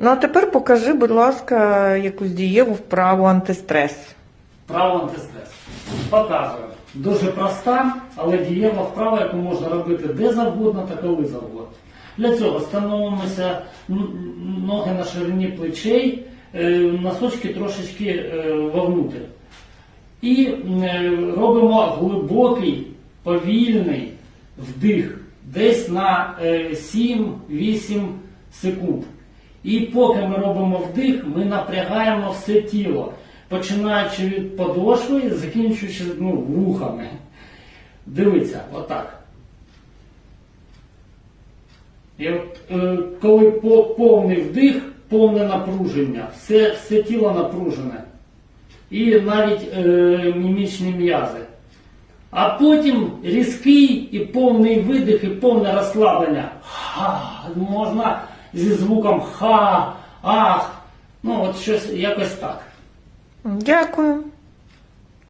Ну а тепер покажи, будь ласка, якусь дієву вправу антистрес. Вправа антистрес. Показую. Дуже проста, але дієва вправа, яку можна робити де завгодно та коли завгодно. Для цього становимося ноги на ширині плечей, е, носочки трошечки е, вовнутрь. І е, робимо глибокий, повільний вдих десь на е, 7-8 секунд. І поки ми робимо вдих, ми напрягаємо все тіло, починаючи від подошви закінчуючи ну, вухами. Дивіться, отак. І от, е, коли по- повний вдих, повне напруження, все, все тіло напружене. І навіть е, мімічні м'язи. А потім різкий і повний видих, і повне розслаблення. Ха, можна зі звуком ха, ах. Ну, от щось якось так. Дякую.